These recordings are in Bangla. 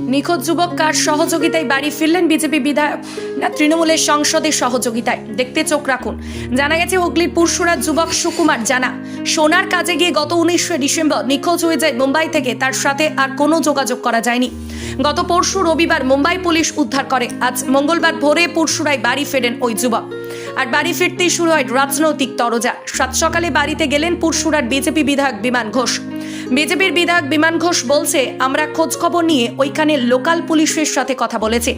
নিখোঁজ যুবক কার সহযোগিতায় বাড়ি ফিরলেন বিজেপি বিধায়ক? না, তৃণমূলের সংসদের সহযোগিতায়। দেখতে চোখ রাখুন। জানা গেছে, হুগলির পুরসুরা যুবক সুকুমার জানা, সোনার কাজে গিয়ে গত উনিশে ডিসেম্বর নিখোঁজ হয়ে যায় মুম্বাই থেকে। তার সাথে আর কোনো যোগাযোগ করা যায়নি। গত পরশু রবিবার মুম্বাই পুলিশ উদ্ধার করে। আজ মঙ্গলবার ভোরে পুরসুরায় বাড়ি ফেরেন ওই যুবক। আর বাড়ি ফিরতেই শুরু হয় রাজনৈতিক তরজা। সাত সকালে বাড়িতে গেলেন পুরসুরার বিজেপি বিধায়ক বিমান ঘোষ। বিজেপির বিধায়ক বিমান ঘোষ বলছে, আমরা খোঁজ খবর নিয়ে ওইখানে লোকাল পুলিশের সাথে কথা বলেছি।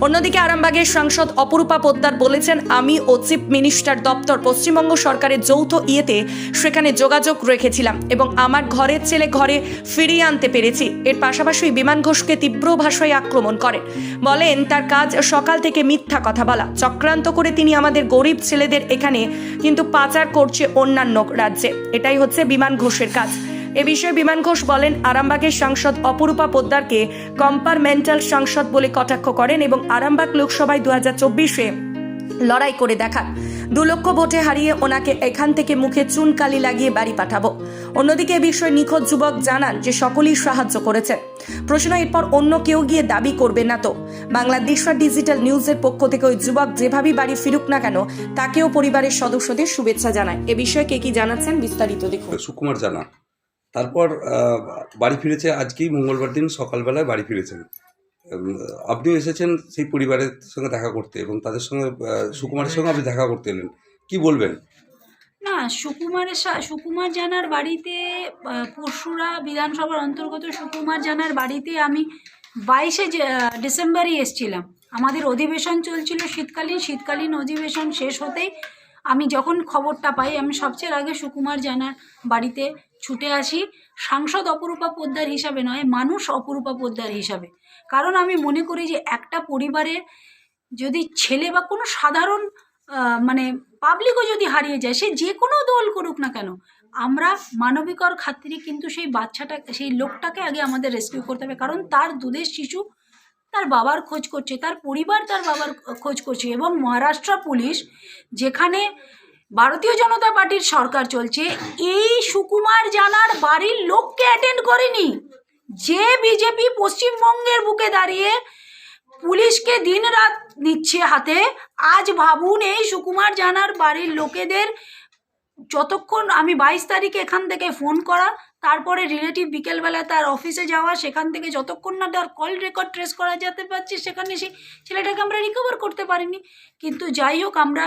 অন্যদিকে আরামবাগের সাংসদ অপরূপা পোদ্দার বলেছেন, আমি ও চিফ মিনিস্টার দপ্তর পশ্চিমবঙ্গ সরকারের যৌথ ইয়েতে সেখানে যোগাযোগ রেখেছিলাম এবং আমার ঘরের ছেলে ঘরে ফিরিয়ে আনতে পেরেছি। এর পাশাপাশি বিমান ঘোষকে তীব্র ভাষায় আক্রমণ করেন। বলেন, তার কাজ সকাল থেকে মিথ্যা কথা বলা। চক্রান্ত করে তিনি আমাদের গরিব ছেলেদের এখানে কিন্তু পাচার করছে অন্যান্য রাজ্যে। এটাই হচ্ছে বিমান ঘোষের কাজ। এ বিষয়ে বিমান ঘোষ বলেন, আরামবাগের সাংসদ অপরূপা পোদ্দারকে কম্পারমেন্টাল সাংসদ বলে কটাক্ষ করেন এবং আরামবাগ লোকসভায় দু হাজার চব্বিশে লড়াই করে দেখান। দু লক্ষ ভোটে হারিয়ে ওনাকে এখান থেকে মুখে চুনকালি লাগিয়ে বাড়ি পাঠাবো। অন্যদিকে এ বিষয়ে নিখোঁজ যুবক জানান যে সকলেই সাহায্য করেছে প্রশ্ন এরপর অন্য কেউ গিয়ে দাবি করবে না তো। বাংলাদেশ ডিজিটাল নিউজের পক্ষ থেকে ওই যুবক যেভাবেই বাড়ি ফিরুক না কেন, তাকেও পরিবারের সদস্যদের শুভেচ্ছা জানায়। এ বিষয়ে কে কি জানাচ্ছেন বিস্তারিত দেখুন। সুকুমার জানা তারপর বাড়ি ফিরেছে আজকেই মঙ্গলবার দিন সকালবেলায় বাড়ি ফিরেছেন। আপনিও এসেছেন সেই পরিবারের সঙ্গে দেখা করতে এবং তাদের সঙ্গে সুকুমারের সঙ্গে আপনি দেখা করতে এলেন। কি বলবেন? না, সুকুমারের সুকুমার জানার বাড়িতে পরশুরা বিধানসভার অন্তর্গত সুকুমার জানার বাড়িতে আমি বাইশে ডিসেম্বরই এসছিলাম। আমাদের অধিবেশন চলছিল শীতকালীন শীতকালীন অধিবেশন শেষ হতেই আমি যখন খবরটা পাই, আমি সবচেয়ে আগে সুকুমার জানার বাড়িতে ছুটে আসি। সাংসদ অপরূপা পোদ্দার হিসাবে নয়, মানুষ অপরূপা পোদ্দার হিসাবে। কারণ আমি মনে করি যে একটা পরিবারের যদি ছেলে বা কোনো সাধারণ মানে পাবলিকও যদি হারিয়ে যায়, সে যে কোনো দল করুক না কেন, আমরা মানবিকর খাতিরে কিন্তু সেই বাচ্চাটা, সেই লোকটাকে আগে আমাদের রেস্কিউ করতে হবে। কারণ তার দুধের শিশু, তার বাবার খোঁজ করছে, তার পরিবার তার বাবার খোঁজ করছে এবং মহারাষ্ট্র পুলিশ, যেখানে ভারতীয় জনতা পার্টির সরকার চলছে, এই সুকুমার জানার বাড়ির লোককে অ্যাটেন্ড করেনি। যে বিজেপি পশ্চিমবঙ্গের বুকে দাঁড়িয়ে পুলিশকে দিন রাত নিচ্ছে হাতে, আজ ভাবুন এই সুকুমার জানার বাড়ির লোকেদের যতক্ষণ আমি বাইশ তারিখে এখান থেকে ফোন করা, তারপরে রিলেটিভ বিকেলবেলা তার অফিসে যাওয়া, সেখান থেকে যতক্ষণ না তার কল রেকর্ড ট্রেস করা যেতে পারছে, সেখানে সেই ছেলেটাকে আমরা রিকভার করতে পারিনি। কিন্তু যাই হোক, আমরা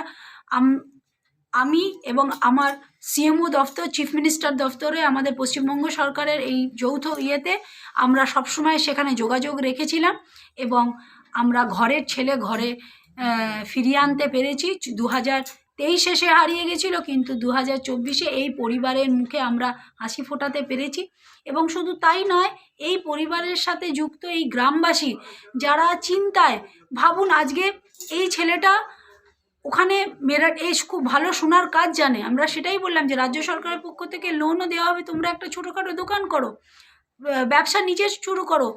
আম- এবং আমার সিএমও দফতর চিফ মিনিস্টার দফতরে আমাদের পশ্চিমবঙ্গ সরকারের এই যৌথ ইয়েতে আমরা সবসময় সেখানে যোগাযোগ রেখেছিলাম এবং আমরা ঘরের ছেলে ঘরে ফিরিয়ে আনতে পেরেছি। দু হাজার তেইশে সে হারিয়ে গেছিল, কিন্তু দু হাজার চব্বিশে এই পরিবারের মুখে আমরা হাসি ফোটাতে পেরেছি। এবং শুধু তাই নয়, এই পরিবারের সাথে যুক্ত এই গ্রামবাসী যারা চিন্তায়, ভাবুন আজকে এই ছেলেটা ওখানে মেরাট এস খুব ভালো শোনার কাজ জানে। আমরা সেটাই বললাম যে, রাজ্য সরকারের পক্ষ থেকে লোনও দেওয়া হবে, তোমরা একটা ছোটোখাটো দোকান করো ব্যবসা নিজে শুরু করো।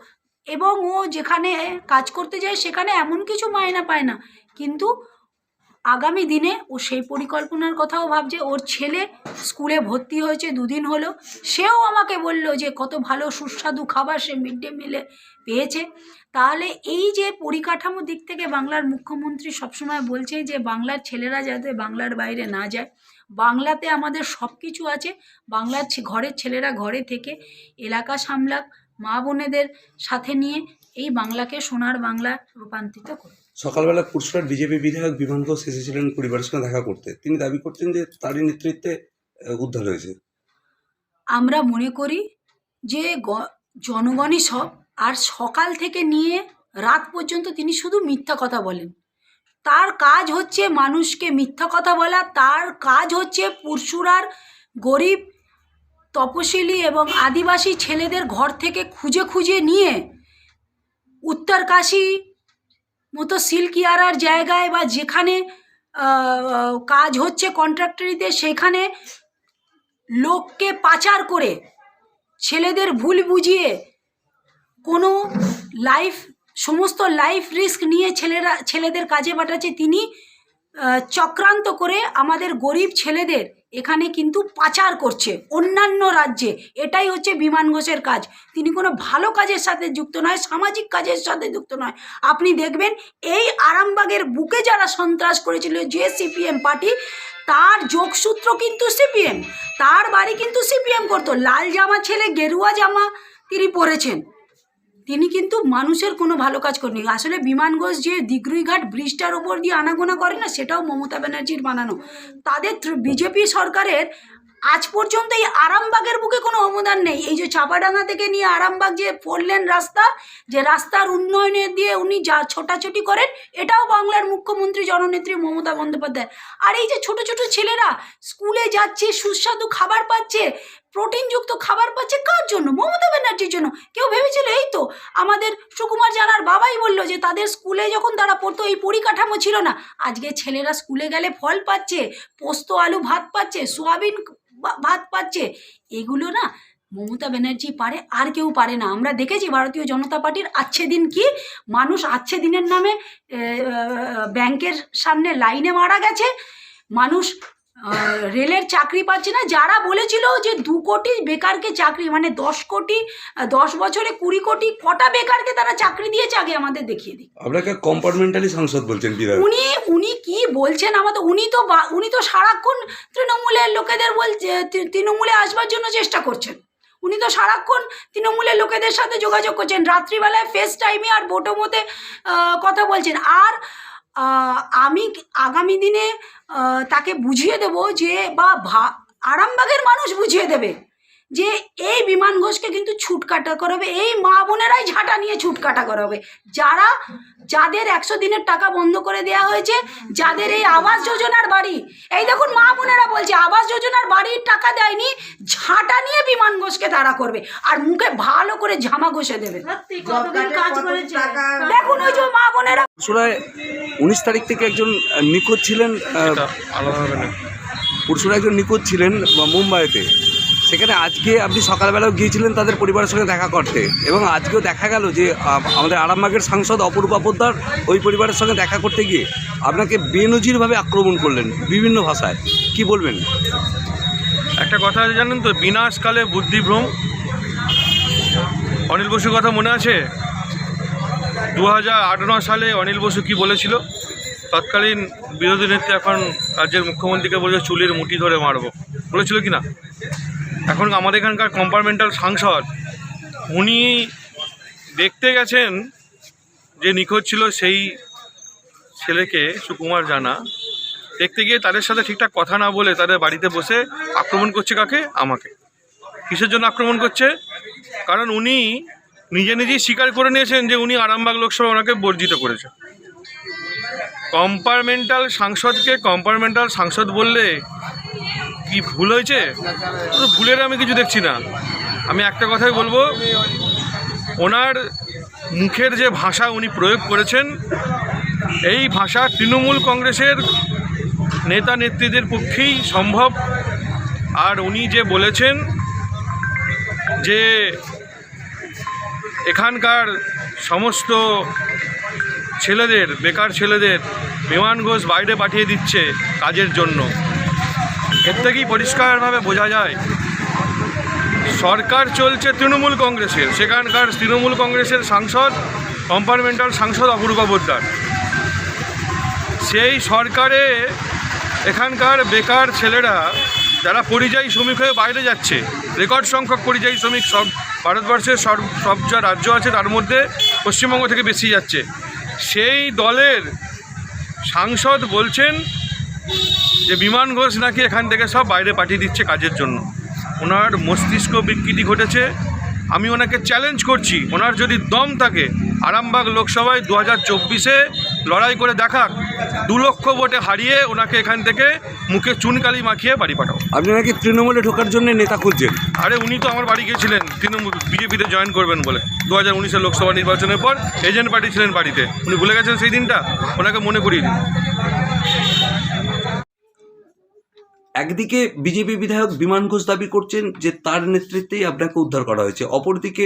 এবং ও যেখানে কাজ করতে যায়, সেখানে এমন কিছু মায়না পায় না। কিন্তু আগামী দিনে ও সেই পরিকল্পনার কথাও ভাবছে। ওর ছেলে স্কুলে ভর্তি হয়েছে দুদিন হলো। সেও আমাকে বলল যে, কত ভালো সুস্বাদু খাবার সে মিড ডে মিলে পেয়েছে। তাহলে এই যে পরিকাঠামো দিক থেকে বাংলার মুখ্যমন্ত্রী সবসময় বলছে যে, বাংলার ছেলেরা যাতে বাংলার বাইরে না যায়, বাংলাতে আমাদের সব কিছু আছে। বাংলার ঘরের ছেলেরা ঘরে থেকে এলাকা সামলাক, মা বোনেদের সাথে নিয়ে এই বাংলাকে সোনার বাংলা রূপান্তরিত করে সকালবেলা পুরসুরার বিজেপি বিধায়ক বিমান ঘোষ এসেছিলেন পরিবারের সঙ্গে দেখা করতে। তিনি দাবি করতেন যে তারই নেতৃত্বে উদ্ধার হয়েছে। আমরা মনে করি যে জনগণই সব, আর সকাল থেকে নিয়ে রাত পর্যন্ত তিনি শুধু মিথ্যা কথা বলেন। তার কাজ হচ্ছে মানুষকে মিথ্যা কথা বলা, তার কাজ হচ্ছে পুরসুরার গরিব, তপশিলি এবং আদিবাসী ছেলেদের ঘর থেকে খুঁজে খুঁজে নিয়ে উত্তরকাশী মতো সিল্কিয়ারার জায়গায় বা যেখানে কাজ হচ্ছে কন্ট্রাক্টরিতে, সেখানে লোককে পাচার করে ছেলেদের ভুল বুঝিয়ে কোনো লাইফ, সমস্ত লাইফ রিস্ক নিয়ে ছেলেরা, ছেলেদের কাজে পাঠাচ্ছে, তিনি চক্রান্ত করে আমাদের গরিব ছেলেদের এখানে কিন্তু পাচার করছে অন্যান্য রাজ্যে। এটাই হচ্ছে বিমান ঘোষের কাজ। তিনি কোনো ভালো কাজের সাথে যুক্ত নয়, সামাজিক কাজের সাথে যুক্ত নয়। আপনি দেখবেন এই আরামবাগের বুকে যারা সন্ত্রাস করেছিল যে সিপিএম পার্টি, তার যোগসূত্র কিন্তু সিপিএম। তার বাড়ি কিন্তু সিপিএম করতো। লাল জামা ছেলে গেরুয়া জামা তিনি পরেছেন। তিনি কিন্তু মানুষের কোনো ভালো কাজ করেনি আসলে বিমান ঘোষ যে দিগরুইঘাট ব্রিজটার ওপর দিয়ে আনাগোনা করে না, সেটাও মমতা ব্যানার্জির বানানো। তাদের বিজেপি সরকারের আজ পর্যন্ত এই আরামবাগের বুকে কোনো অবদান নেই। এই যে চাপাডাঙ্গা থেকে নিয়ে আরামবাগ যে ফোর লেন রাস্তা, যে রাস্তার উন্নয়নে দিয়ে উনি যা ছোটাছুটি করেন, এটাও বাংলার মুখ্যমন্ত্রী, জননেত্রী মমতা বন্দ্যোপাধ্যায়। আর এই যে ছোট ছোট ছেলেরা স্কুলে যাচ্ছে, সুস্বাদু খাবার পাচ্ছে প্রোটিনযুক্ত খাবার পাচ্ছে কার জন্য? মমতা ব্যানার্জির জন্য। কেউ ভেবেছিল, এই তো, আমাদের সুকুমার জানার বাবাই বলল যে তাদের স্কুলে যখন তারা পড়তো, এই পরিকাঠামো ছিল না। আজকে ছেলেরা স্কুলে গেলে ফল পাচ্ছে, পোস্ত, আলু, ভাত পাচ্ছে, সোয়াবিন ভাত পাচ্ছে। এগুলো না মমতা ব্যানার্জি পারে, আর কেউ পারে না। আমরা দেখেছি ভারতীয় জনতা পার্টির আচ্ছে দিন কি? মানুষ আচ্ছে দিনের নামে ব্যাংকের সামনে লাইনে মারা গেছে। মানুষ রেলের চাকরি পাচ্ছে না। যারা বলেছিল যে দু কোটি বেকারকে চাকরি মানে দশ কোটি দশ বছরে কুড়ি কোটি কটা বেকারকে তারা চাকরি দিয়েছে আগে আমাদের দেখিয়ে দিই আপনাকে কম্পার্টমেন্টালি সাংসদ বলছেন উনি উনি কি বলছেন আমাদের উনি তো উনি তো সারাক্ষণ তৃণমূলের লোকেদের বলছে তৃণমূলে আসবার জন্য চেষ্টা করছেন। উনি তো সারাক্ষণ তৃণমূলের লোকেদের সাথে যোগাযোগ করছেন। রাত্রিবেলায় ফেস টাইমে আর বোটোমোতে কথা বলছেন। আর আমি আগামী দিনে তাকে বুঝিয়ে দেবো যে বা ভা- আরামবাগের মানুষ বুঝিয়ে দেবে। যে এই বিমান ঘোষকে কিন্তু ছুটকাটা করাবে এই মা বোনেরাই ঝাঁটা নিয়ে ছুটকাটা করাবে। যারা যাদের একশো দিনের টাকা বন্ধ করে দেওয়া হয়েছে যাদের এই আবাস যোজনার বাড়ি এই দেখুন মা বোনেরা বলছে আবাস যোজনার বাড়ির টাকা দেয়নি ঝাঁটা নিয়ে বিমান ঘোষকে তারা করবে আর মুখে ভালো করে ঝামা ঘষে দেবে। দেখুন ওই যে মা বোনেরা উনিশ তারিখ থেকে একজন নিখোঁজ ছিলেন পুরসুরা একজন নিখোঁজ ছিলেন মুম্বাইতে। সেখানে আজকে আপনি সকালবেলাও গিয়েছিলেন তাদের পরিবারের সঙ্গে দেখা করতে। এবং আজকেও দেখা গেল যে আমাদের আরামবাগের সাংসদ অপরূপা পোদ্দার ওই পরিবারের সঙ্গে দেখা করতে গিয়ে আপনাকে বেনজিরভাবে আক্রমণ করলেন বিভিন্ন ভাষায়। কি বলবেন? একটা কথা আছে জানেন তো, বিনাশকালে বুদ্ধিভ্রম। অনিল বসুর কথা মনে আছে? দু সালে অনিল বসু কি বলেছিল? তৎকালীন বিরোধী নেত্রী এখন রাজ্যের মুখ্যমন্ত্রীকে বলেছে, চুলের মুঠি ধরে মারবো। বলেছিল কি না? এখন আমাদের এখানকার কম্পার্টমেন্টাল সাংসদ, উনি দেখতে গেছেন যে নিখোঁজ ছিল সেই ছেলেকে সুকুমার জানা। দেখতে গিয়ে তাদের সাথে ঠিকঠাক কথা না বলে তাদের বাড়িতে বসে আক্রমণ করছে কাকে? আমাকে। কিসের জন্য আক্রমণ করছে? কারণ উনি নিজে নিজেই স্বীকার করে নিয়েছেন যে উনি আরামবাগ লোকসভা ওনাকে বর্জিত করেছে। কম্পার্টমেন্টাল সাংসদকে কম্পার্টমেন্টাল সাংসদ বললে কি ভুল হয়েছে? ভুলের আমি কিছু দেখছি না। আমি একটা কথাই বলব, ওনার মুখের যে ভাষা উনি প্রয়োগ করেছেন, এই ভাষা তৃণমূল কংগ্রেসের নেতা নেত্রীদের পক্ষেই সম্ভব। আর উনি যে বলেছেন যে এখানকার সমস্ত ছেলেদের, বেকার ছেলেদের বিমান ঘোষ বাইরে পাঠিয়ে দিচ্ছে কাজের জন্য। এর থেকেই পরিষ্কারভাবে বোঝা যায়, সরকার চলছে তৃণমূল কংগ্রেসের। সেখানকার তৃণমূল কংগ্রেসের সাংসদ, কম্পার্টমেন্টাল সাংসদ অপরূপা পোদ্দার সেই সরকারে এখানকার বেকার ছেলেরা যারা পরিযায়ী শ্রমিক হয়ে বাইরে যাচ্ছে, রেকর্ড সংখ্যক পরিযায়ী শ্রমিক সব ভারতবর্ষের সব সব যা রাজ্য আছে তার মধ্যে পশ্চিমবঙ্গ থেকে বেশি যাচ্ছে। সেই দলের সাংসদ বলছেন যে বিমান ঘোষ নাকি এখান থেকে সব বাইরে পাঠিয়ে দিচ্ছে কাজের জন্য। ওনার মস্তিষ্ক বিকৃতি ঘটেছে। আমি ওনাকে চ্যালেঞ্জ করছি। ওনার যদি দম থাকে আরামবাগ লোকসভায় দু হাজার চব্বিশে লড়াই করে দেখাক দু লক্ষ ভোটে হারিয়ে ওনাকে এখান থেকে মুখে চুনকালি মাখিয়ে বাড়ি পাঠাও। আপনি নাকি তৃণমূলে ঢোকার জন্য নেতা খুঁজছেন। আরে উনি তো আমার বাড়ি গিয়েছিলেন তৃণমূল বিজেপিতে জয়েন করবেন বলে। দু হাজার উনিশের লোকসভা নির্বাচনের পর এজেন্ট পার্টি ছিলেন বাড়িতে। উনি ভুলে গেছেন সেই দিনটা? ওনাকে মনে করিয়ে দিন। একদিকে বিজেপি বিধায়ক বিমান ঘোষ দাবি করছেন যে তার নেতৃত্বেই আপনাকে উদ্ধার করা হয়েছে। অপরদিকে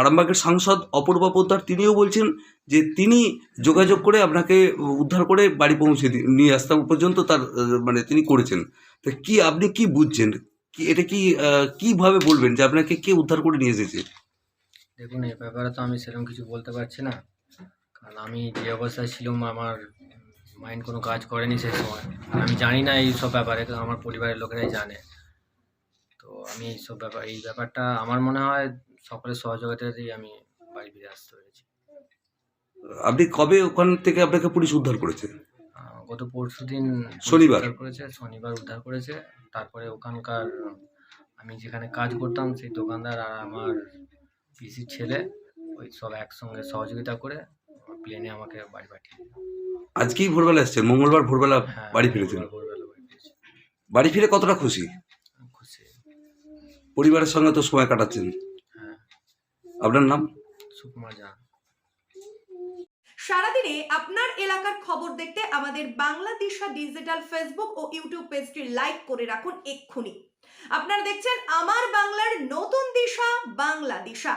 আরামবাগের সাংসদ অপূর্বা পোদ্দার তিনিও বলছেন যে তিনি যোগাযোগ করে আপনাকে উদ্ধার করে বাড়ি পৌঁছে নিয়ে আসতে পর্যন্ত তার মানে তিনি করেছেন। তো কি আপনি কি বুঝছেন? কি, এটা কি কীভাবে বলবেন যে আপনাকে কে উদ্ধার করে নিয়ে এসেছে? দেখুন এই ব্যাপারে তো আমি সেরকম কিছু বলতে পারছি না। কারণ আমি যে অবস্থায় ছিলাম, আমার মাইন্ড কোনো কাজ করেনি সেই সময়। আমি জানি না এই সব ব্যাপারে তো আমার পরিবারের লোকেরাই জানে। তো আমি এই সব ব্যাপার এই ব্যাপারটা আমার মনে হয় সকলের সহযোগিতাতেই আমি বাড়ি ফিরে আসতে পেরেছি। আপনি কবে ওখান থেকে আপনাকে পুলিশ উদ্ধার করেছে? গত পরশু দিন শনিবার। করেছে শনিবার উদ্ধার করেছে। তারপরে ওখানকার আমি যেখানে কাজ করতাম সেই দোকানদার আর আমার পিসির ছেলে ওই সব একসঙ্গে সহযোগিতা করে প্লেনে আমাকে বাড়ি পাঠিয়ে। আজকেই ভোরবেলা এসছেন মঙ্গলবার ভোরবেলা হ্যাঁ বাড়ি ফিরেছেন। বাড়ি ফিরে কতটা খুশি? পরিবারের সঙ্গে তো সময় কাটাচ্ছেন। হ্যাঁ। আপনার নাম? সারাদিনে আপনার এলাকার খবর দেখতে আমাদের বাংলাদেশা ডিজিটাল ফেসবুক ও ইউটিউব পেজটি লাইক করে রাখুন এক্ষুনি। আপনারা দেখছেন আমার বাংলার নতুন দিশা বাংলা দিশা।